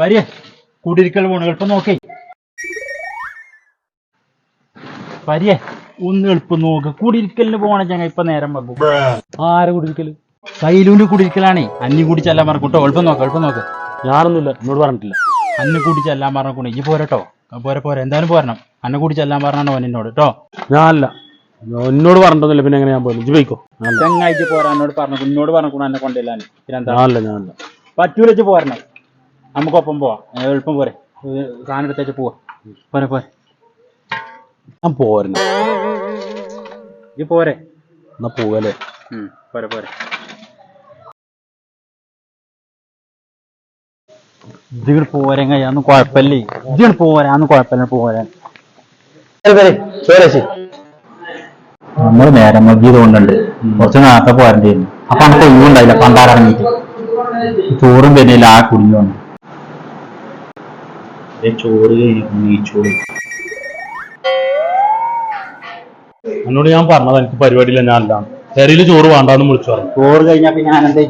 ഭാര്യ കൂടിയിരിക്കൽ പോണു എളുപ്പം നോക്കേ. വരിയ ഒന്ന് എളുപ്പം നോക്ക്. കൂടിയിരിക്കലിന് പോണ ഞങ്ങൾ ഇപ്പൊ നേരം വെക്കും ആരെ കുടിക്കൽ സൈലൂന്റെ കുടിരിക്കലാണേ അന്നി കൂടി ചെല്ലാൻ പറഞ്ഞു. കേട്ടോ എളുപ്പം നോക്ക് എളുപ്പം നോക്ക്. ഞാനൊന്നുമില്ല. എന്നോട് പറഞ്ഞിട്ടില്ല. അന്നെ കൂടി ചെല്ലാൻ പറഞ്ഞു. ഇനി പോരട്ടോ. പോരെ പോരെ. എന്തായാലും പോരണം. അന്നെ കൂടി ചെല്ലാൻ പറഞ്ഞാണ് ഓൻ എന്നോട്. കേട്ടോ ഞാനല്ല. എന്നോട് പറഞ്ഞിട്ടൊന്നുമില്ല. പിന്നെ എങ്ങനെ ഞാൻ പോലും ഇജ്ജ് പോയിക്കോ. പോരാ എന്നോട് പറഞ്ഞു. എന്നോട് പറഞ്ഞു. എന്നെ കൊണ്ടില്ലാൻ പിന്നെന്താ ഞാനല്ല പോരണം. നമുക്കൊപ്പം പോവാം. എളുപ്പം പോരെ. സാധനം എടുത്തേച്ച് പോവാ. പോരെ പോരെ. ഞാൻ പോരണം ഈ പോരെ. എന്നാ പോവല്ലേ? പോരെ പോരെ. ഇതികൾ പോരെ അതൊന്നും കുഴപ്പമില്ലേ. ഇതികൾ പോരാ അന്ന് കുഴപ്പമില്ല പോരാ നമ്മൾ നേരം മതിയത് കൊണ്ടുണ്ട് കുറച്ച് നേരത്തെ പോരണ്ടിരുന്നു അപ്പൊ നമുക്ക് ഒഴിവുണ്ടായില്ല പണ്ടാറങ്ങിട്ട് ചോറും പിന്നെ ആ കുടിഞ്ഞു വന്നു. ചോറ് കഴിഞ്ഞു ചോറ് എന്നോട് ഞാൻ പറഞ്ഞത് എനിക്ക് പരിപാടിയില്ല ഞാൻ അല്ല. ചെറിയ ചോറ് വേണ്ടാന്ന് വിളിച്ചു പറഞ്ഞു. ചോറ് കഴിഞ്ഞാ പിന്നെ ഞാൻ എന്താ